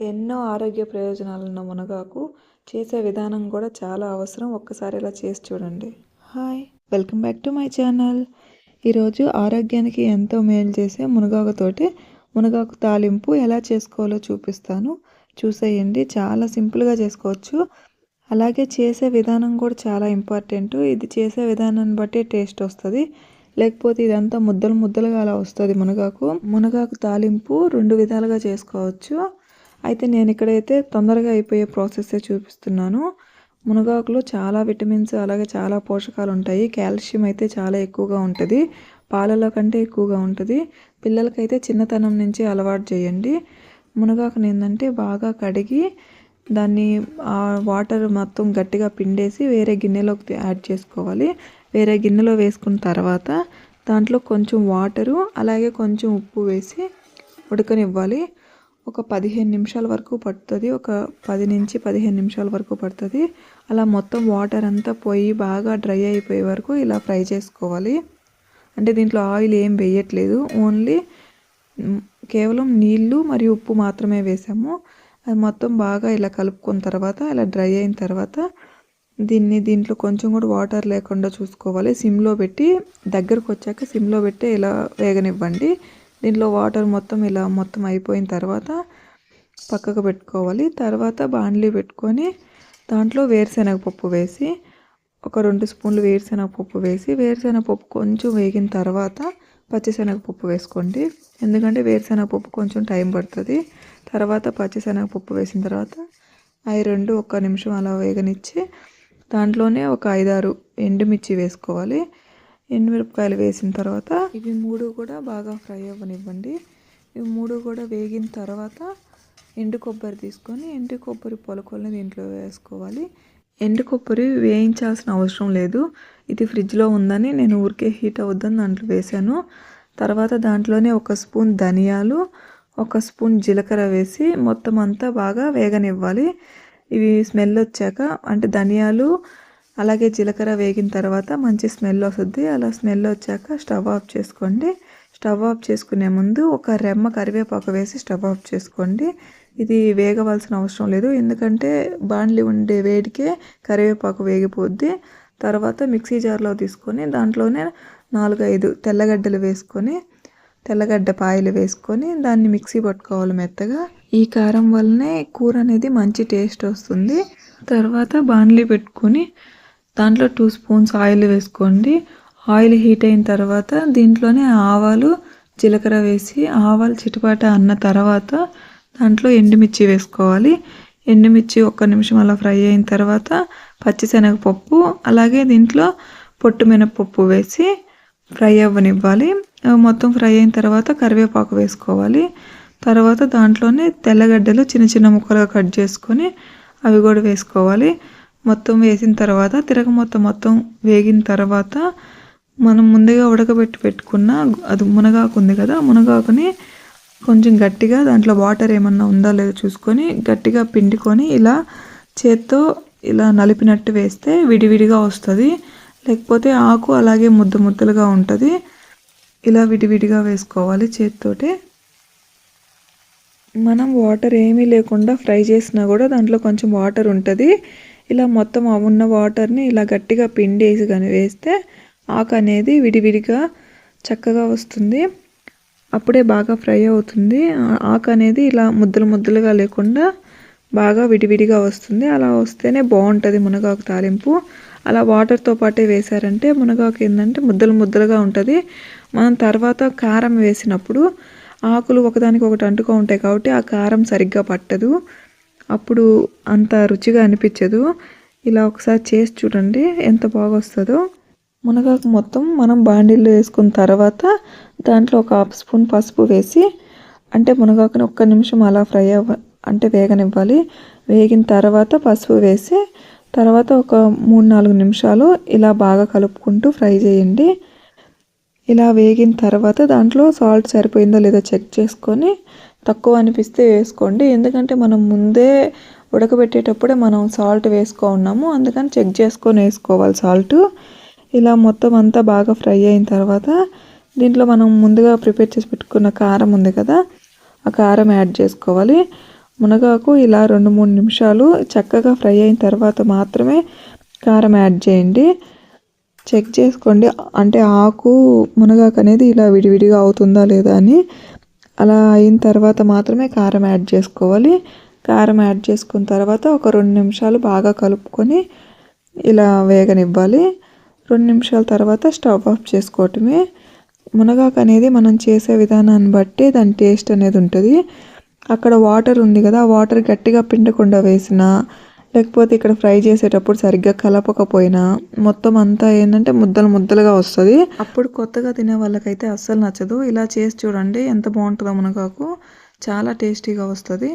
ఎన్నో ఆరోగ్య ప్రయోజనాలున్న మునగాకు చేసే విధానం కూడా చాలా అవసరం. ఒక్కసారి ఇలా చేసి చూడండి. Hi welcome back to my channel. ఈరోజు ఆరోగ్యానికి ఎంతో మేలు చేసే మునగాకుతోటి మునగాకు తాలింపు ఎలా చేసుకోవాలో చూపిస్తాను. చూసేయండి చాలా సింపుల్గా చేసుకోవచ్చు. అలాగే చేసే విధానం కూడా చాలా ఇంపార్టెంట్. ఇది చేసే విధానాన్ని బట్టి టేస్ట్ వస్తుంది. లేకపోతే ఇదంతా ముద్దలు ముద్దలుగా అలా వస్తుంది మునగాకు. మునగాకు తాలింపు రెండు విధాలుగా చేసుకోవచ్చు. అయితే నేను ఇక్కడైతే తొందరగా అయిపోయే ప్రాసెస్సే చూపిస్తున్నాను. మునగాకులో చాలా విటమిన్స్ అలాగే చాలా పోషకాలు ఉంటాయి కాల్షియం అయితే చాలా ఎక్కువగా ఉంటుంది. పాలలో కంటే ఎక్కువగా ఉంటుంది. పిల్లలకైతే చిన్నతనం నుంచి అలవాటు చేయండి. మునగాకుని ఏంటంటే బాగా కడిగి దాన్ని వాటర్ మొత్తం గట్టిగా పిండేసి వేరే గిన్నెలోకి యాడ్ చేసుకోవాలి. వేరే గిన్నెలో వేసుకున్న తర్వాత దాంట్లో కొంచెం వాటరు అలాగే కొంచెం ఉప్పు వేసి ఉడకనివ్వాలి. ఒక పదిహేను నిమిషాల వరకు పడుతుంది ఒక పది నుంచి పదిహేను నిమిషాల వరకు పడుతుంది. అలా మొత్తం వాటర్ అంతా పోయి బాగా డ్రై అయిపోయే వరకు ఇలా ఫ్రై చేసుకోవాలి. అంటే దీంట్లో ఆయిల్ ఏం వేయట్లేదు ఓన్లీ కేవలం నీళ్ళు మరియు ఉప్పు మాత్రమే వేసాము. అది మొత్తం బాగా ఇలా కలుపుకున్న తర్వాత ఇలా డ్రై అయిన తర్వాత దీన్ని దీంట్లో కొంచెం కూడా వాటర్ లేకుండా చూసుకోవాలి. సిమ్లో పెట్టి దగ్గరకు వచ్చాక సిమ్లో పెట్టి ఇలా వేగనివ్వండి. దీంట్లో వాటర్ మొత్తం ఇలా మొత్తం అయిపోయిన తర్వాత పక్కకు పెట్టుకోవాలి. తర్వాత బాండ్లీ పెట్టుకొని దాంట్లో వేరుశనగ పప్పు వేసి ఒక రెండు స్పూన్లు వేరుశనగ పప్పు వేసి వేరుశనగ పప్పు కొంచెం వేగిన తర్వాత పచ్చిశనగ పప్పు వేసుకోండి. ఎందుకంటే వేరుశనగ పప్పు కొంచెం టైం పడుతుంది. తర్వాత పచ్చిశనగ పప్పు వేసిన తర్వాత అవి రెండు ఒక నిమిషం అలా వేగనిచ్చి దాంట్లోనే ఒక ఐదారు ఎండుమిర్చి వేసుకోవాలి. ఎండుమిరపకాయలు వేసిన తర్వాత ఇవి మూడు కూడా బాగా ఫ్రై అవ్వనివ్వండి. ఇవి మూడు కూడా వేగిన తర్వాత ఎండు కొబ్బరి తీసుకొని ఎండు కొబ్బరి పొలకొల్ని దీంట్లో వేసుకోవాలి. ఎండు కొబ్బరి వేయించాల్సిన అవసరం లేదు. ఇది ఫ్రిడ్జ్లో ఉందని నేను ఊరికే హీట్ అవుద్దని దాంట్లో వేసాను తర్వాత దాంట్లోనే ఒక స్పూన్ ధనియాలు ఒక స్పూన్ జీలకర్ర వేసి మొత్తం అంతా బాగా వేగనివ్వాలి. ఇవి స్మెల్ వచ్చాక అంటే ధనియాలు అలాగే జీలకర్ర వేగిన తర్వాత మంచి స్మెల్ వస్తుంది అలా స్మెల్ వచ్చాక స్టవ్ ఆఫ్ చేసుకోండి. స్టవ్ ఆఫ్ చేసుకునే ముందు ఒక రెమ్మ కరివేపాకు వేసి స్టవ్ ఆఫ్ చేసుకోండి. ఇది వేగవలసిన అవసరం లేదు ఎందుకంటే బాండ్లీ ఉండే వేడికే కరివేపాకు వేగిపోద్ది. తర్వాత మిక్సీ జార్లో తీసుకొని దాంట్లోనే నాలుగు ఐదు తెల్లగడ్డలు వేసుకొని తెల్లగడ్డ పాయలు వేసుకొని దాన్ని మిక్సీ పట్టుకోవాలి మెత్తగా. ఈ కారం వల్లనే కూర అనేది మంచి టేస్ట్ వస్తుంది. తర్వాత బాండ్లీ పెట్టుకొని దాంట్లో టూ స్పూన్స్ ఆయిల్ వేసుకోండి. ఆయిల్ హీట్ అయిన తర్వాత దీంట్లోనే ఆవాలు జీలకర్ర వేసి ఆవాలు చిటిపాట అన్న తర్వాత దాంట్లో ఎండుమిర్చి వేసుకోవాలి. ఎండుమిర్చి ఒక్క నిమిషం అలా ఫ్రై అయిన తర్వాత పచ్చిశనగపప్పు అలాగే దీంట్లో పొట్టు మినపప్పు వేసి ఫ్రై అవ్వనివ్వాలి. మొత్తం ఫ్రై అయిన తర్వాత కరివేపాకు వేసుకోవాలి. తర్వాత దాంట్లోనే తెల్లగడ్డలు చిన్న చిన్న ముక్కలుగా కట్ చేసుకొని అవి కూడా వేసుకోవాలి. మొత్తం వేసిన తర్వాత తిరగ మొత్తం మొత్తం వేగిన తర్వాత మనం ముందుగా ఉడకబెట్టి పెట్టుకున్న అది మునగాకు ఉంది కదా మునగాకుని కొంచెం గట్టిగా దాంట్లో వాటర్ ఏమన్నా ఉందా లేదో చూసుకొని గట్టిగా పిండుకొని ఇలా చేత్తో ఇలా నలిపినట్టు వేస్తే విడివిడిగా వస్తుంది. లేకపోతే ఆకు అలాగే ముద్ద ముద్దలుగా ఉంటుంది. ఇలా విడివిడిగా వేసుకోవాలి చేత్తోటే. మనం వాటర్ ఏమీ లేకుండా ఫ్రై చేసినా కూడా దాంట్లో కొంచెం వాటర్ ఉంటుంది. ఇలా మొత్తం ఉన్న వాటర్ని ఇలా గట్టిగా పిండేసి కానీ వేస్తే ఆకు అనేది విడివిడిగా చక్కగా వస్తుంది. అప్పుడే బాగా ఫ్రై అవుతుంది. ఆకు అనేది ఇలా ముద్దలు ముద్దలుగా లేకుండా బాగా విడివిడిగా వస్తుంది. అలా వస్తేనే బాగుంటుంది మునగాకు తాలింపు. అలా వాటర్తో పాటే వేశారంటే మునగాకు ఏంటంటే ముద్దలు ముద్దలుగా ఉంటుంది. మనం తర్వాత కారం వేసినప్పుడు ఆకులు ఒకదానికి ఒకటి అంటుకో ఉంటాయి కాబట్టి ఆ కారం సరిగ్గా పట్టదు. అప్పుడు అంత రుచిగా అనిపించదు. ఇలా ఒకసారి చేసి చూడండి ఎంత బాగా వస్తుందో మునగాకు మొత్తం మనం బాండిల్లో వేసుకున్న తర్వాత దాంట్లో ఒక హాఫ్ స్పూన్ పసుపు వేసి అంటే మునగాకుని ఒక్క నిమిషం అలా ఫ్రై అవ్వ అంటే వేగనివ్వాలి. వేగిన తర్వాత పసుపు వేసి తర్వాత ఒక మూడు నాలుగు నిమిషాలు ఇలా బాగా కలుపుకుంటూ ఫ్రై చేయండి. ఇలా వేగిన తర్వాత దాంట్లో సాల్ట్ సరిపోయిందో లేదో చెక్ చేసుకొని తక్కువ అనిపిస్తే వేసుకోండి. ఎందుకంటే మనం ముందే ఉడకబెట్టేటప్పుడే మనం సాల్ట్ వేసుకో ఉన్నాము. అందుకని చెక్ చేసుకొని వేసుకోవాలి సాల్ట్. ఇలా మొత్తం అంతా బాగా ఫ్రై అయిన తర్వాత దీంట్లో మనం ముందుగా ప్రిపేర్ చేసి పెట్టుకున్న కారం ఉంది కదా ఆ కారం యాడ్ చేసుకోవాలి. మునగాకు ఇలా రెండు మూడు నిమిషాలు చక్కగా ఫ్రై అయిన తర్వాత మాత్రమే కారం యాడ్ చేయండి. చెక్ చేసుకోండి. అంటే ఆకు మునగాకు అనేది ఇలా విడివిడిగా అవుతుందా లేదా అని అలా అయిన తర్వాత మాత్రమే కారం యాడ్ చేసుకోవాలి. కారం యాడ్ చేసుకున్న తర్వాత ఒక రెండు నిమిషాలు బాగా కలుపుకొని ఇలా వేగనివ్వాలి. రెండు నిమిషాల తర్వాత స్టవ్ ఆఫ్ చేసుకోవటమే. మునగాకు అనేది మనం చేసే విధానాన్ని బట్టి దాని టేస్ట్ అనేది ఉంటుంది. అక్కడ వాటర్ ఉంది కదా వాటర్ గట్టిగా పిండకుండా వేసిన లేకపోతే ఇక్కడ ఫ్రై చేసేటప్పుడు సరిగ్గా కలపకపోయినా మొత్తం అంతా ఏంటంటే ముద్దలు ముద్దలుగా వస్తుంది. అప్పుడు కొత్తగా తినే వాళ్ళకైతే అస్సలు నచ్చదు. ఇలా చేసి చూడండి ఎంత బాగుంటుందో మునగాకు. చాలా టేస్టీగా వస్తుంది.